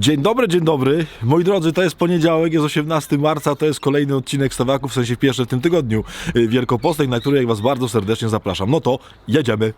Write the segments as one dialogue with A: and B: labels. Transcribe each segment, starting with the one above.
A: Dzień dobry, dzień dobry. Moi drodzy, to jest poniedziałek, jest 18 marca, to jest kolejny odcinek Stawaków, w sensie pierwszy w tym tygodniu y, Wielkopostej, na który ja Was bardzo serdecznie zapraszam. No to jedziemy.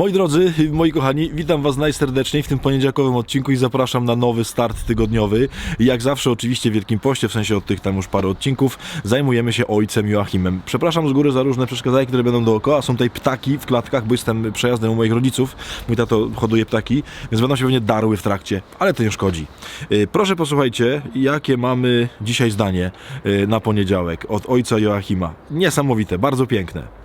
A: Moi drodzy, moi kochani, witam Was najserdeczniej w tym poniedziałkowym odcinku i zapraszam na nowy start tygodniowy. Jak zawsze, oczywiście w Wielkim Poście, w sensie od tych tam już parę odcinków, zajmujemy się ojcem Joachimem. Przepraszam z góry za różne przeszkadzajki, które będą dookoła. Są tutaj ptaki w klatkach, bo jestem przejazdem u moich rodziców. Mój tato hoduje ptaki, więc będą się pewnie darły w trakcie, ale to nie szkodzi. Yy, Proszę posłuchajcie, jakie mamy dzisiaj zdanie yy, na poniedziałek od ojca Joachima. Niesamowite, bardzo piękne.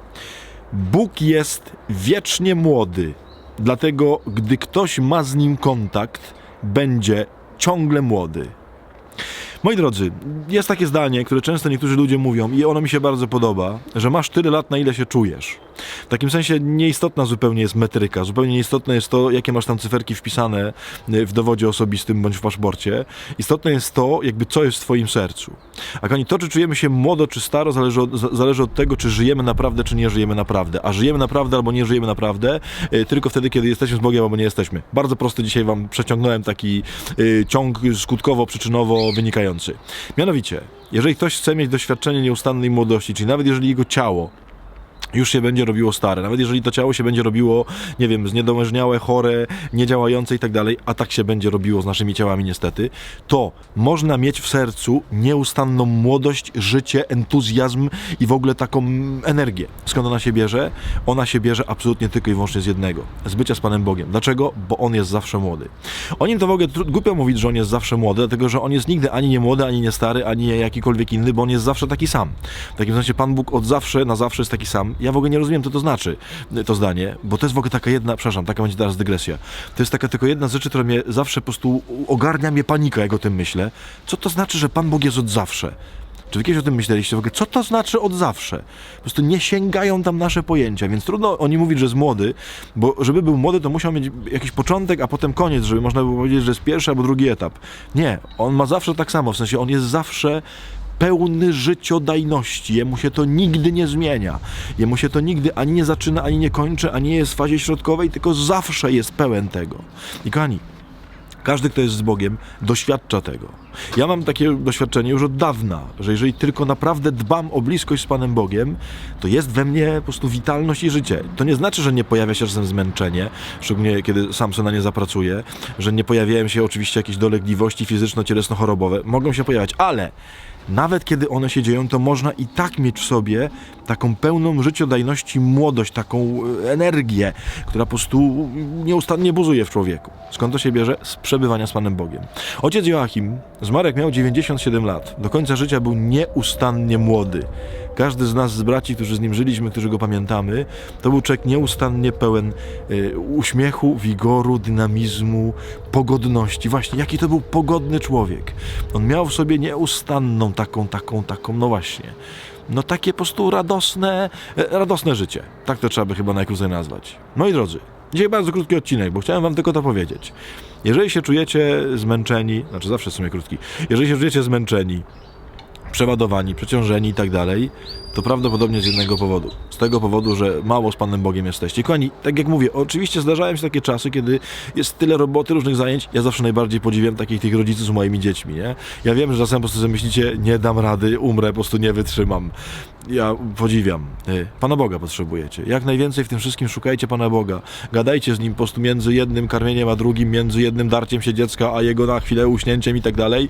A: Bóg jest wiecznie młody, dlatego gdy ktoś ma z nim kontakt, będzie ciągle młody. Moi drodzy, jest takie zdanie, które często niektórzy ludzie mówią i ono mi się bardzo podoba, że masz tyle lat, na ile się czujesz. W takim sensie nieistotna zupełnie jest metryka, zupełnie nieistotne jest to, jakie masz tam cyferki wpisane y, w dowodzie osobistym bądź w paszporcie. Istotne jest to, jakby co jest w twoim sercu. A kochani, to, czy czujemy się młodo czy staro, zależy od, za- zależy od tego, czy żyjemy naprawdę, czy nie żyjemy naprawdę. A żyjemy naprawdę albo nie żyjemy naprawdę y, tylko wtedy, kiedy jesteśmy z Bogiem albo nie jesteśmy. Bardzo prosty dzisiaj wam przeciągnąłem taki y, ciąg skutkowo-przyczynowo wynikający. Mianowicie, jeżeli ktoś chce mieć doświadczenie nieustannej młodości, czyli nawet jeżeli jego ciało już się będzie robiło stare. Nawet jeżeli to ciało się będzie robiło, nie wiem, zniedołężniałe, chore, niedziałające i tak dalej, a tak się będzie robiło z naszymi ciałami niestety, to można mieć w sercu nieustanną młodość, życie, entuzjazm i w ogóle taką energię. Skąd ona się bierze? Ona się bierze absolutnie tylko i wyłącznie z jednego. Z bycia z Panem Bogiem. Dlaczego? Bo On jest zawsze młody. O nim to w ogóle głupio mówić, że On jest zawsze młody, dlatego że On jest nigdy ani nie młody, ani nie stary, ani jakikolwiek inny, bo On jest zawsze taki sam. W takim sensie Pan Bóg od zawsze na zawsze jest taki sam. Ja w ogóle nie rozumiem, co to znaczy, to zdanie, bo to jest w ogóle taka jedna, przepraszam, taka będzie teraz dygresja. To jest taka tylko jedna z rzeczy, która mnie zawsze po prostu ogarnia mnie panika, jak o tym myślę. Co to znaczy, że Pan Bóg jest od zawsze? Czy kiedyś o tym myśleliście w ogóle? Co to znaczy od zawsze? Po prostu nie sięgają tam nasze pojęcia, więc trudno o nim mówić, że jest młody, bo żeby był młody, to musiał mieć jakiś początek, a potem koniec, żeby można było powiedzieć, że jest pierwszy albo drugi etap. Nie, on ma zawsze tak samo, w sensie on jest zawsze pełny życiodajności. Jemu się to nigdy nie zmienia. Jemu się to nigdy ani nie zaczyna, ani nie kończy, ani nie jest w fazie środkowej, tylko zawsze jest pełen tego. I kochani, każdy, kto jest z Bogiem, doświadcza tego. Ja mam takie doświadczenie już od dawna, że jeżeli tylko naprawdę dbam o bliskość z Panem Bogiem, to jest we mnie po prostu witalność i życie. To nie znaczy, że nie pojawia się czasem zmęczenie, szczególnie kiedy sam sobie na nie zapracuję, że nie pojawiają się oczywiście jakieś dolegliwości fizyczno-cielesno-chorobowe. Mogą się pojawiać, ale nawet kiedy one się dzieją, to można i tak mieć w sobie taką pełną życiodajności młodość, taką e, energię, która po prostu nieustannie buzuje w człowieku. Skąd to się bierze? Z przebywania z Panem Bogiem. Ojciec Joachim zmarł jak miał 97 lat. Do końca życia był nieustannie młody. Każdy z nas, z braci, którzy z nim żyliśmy, którzy go pamiętamy, to był człowiek nieustannie pełen e, uśmiechu, wigoru, dynamizmu, pogodności. Właśnie, jaki to był pogodny człowiek. On miał w sobie nieustanną taką, taką, taką, no właśnie, no takie po prostu radosne, e, radosne życie. Tak to trzeba by chyba najkrócej nazwać. Moi drodzy, dzisiaj bardzo krótki odcinek, bo chciałem wam tylko to powiedzieć. Jeżeli się czujecie zmęczeni, znaczy zawsze w sumie krótki, jeżeli się czujecie zmęczeni, przeładowani, przeciążeni i tak dalej, to prawdopodobnie z jednego powodu. Z tego powodu, że mało z Panem Bogiem jesteście. Kochani, tak jak mówię, oczywiście zdarzają się takie czasy, kiedy jest tyle roboty, różnych zajęć. Ja zawsze najbardziej podziwiam takich tych rodziców z moimi dziećmi, nie? Ja wiem, że czasem po prostu sobie myślicie, nie dam rady, umrę, po prostu nie wytrzymam. Ja podziwiam. Ty, Pana Boga potrzebujecie. Jak najwięcej w tym wszystkim szukajcie Pana Boga. Gadajcie z Nim po prostu między jednym karmieniem a drugim, między jednym darciem się dziecka, a jego na chwilę uśnięciem i tak dalej.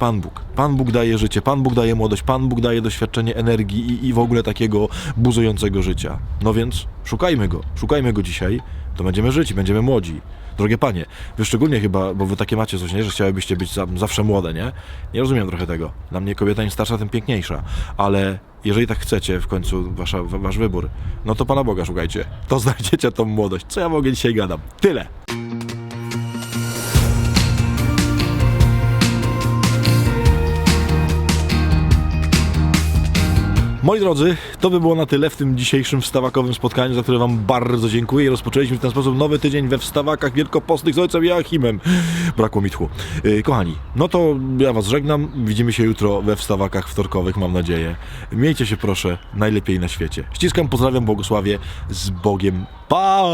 A: Pan Bóg. Pan Bóg daje życie, Pan Bóg daje młodość, Pan Bóg daje doświadczenie energii i, i w ogóle takiego buzującego życia. No więc szukajmy go, szukajmy go dzisiaj, to będziemy żyć będziemy młodzi. Drogie panie, wy szczególnie chyba, bo wy takie macie coś, nie, że chciałybyście być za- zawsze młode, nie? Nie rozumiem trochę tego. Dla mnie kobieta im starsza, tym piękniejsza. Ale jeżeli tak chcecie, w końcu wasza, wa- wasz wybór, no to Pana Boga szukajcie. To znajdziecie tą młodość. Co ja ogóle dzisiaj gadam? Tyle. Moi drodzy, to by było na tyle w tym dzisiejszym wstawakowym spotkaniu, za które Wam bardzo dziękuję. Rozpoczęliśmy w ten sposób nowy tydzień we wstawakach wielkopostnych z ojcem Joachimem. Brakło mi tchu. Yy, kochani, no to ja Was żegnam. Widzimy się jutro we wstawakach wtorkowych, mam nadzieję. Miejcie się proszę najlepiej na świecie. Ściskam, pozdrawiam, błogosławię. Z Bogiem. Pa!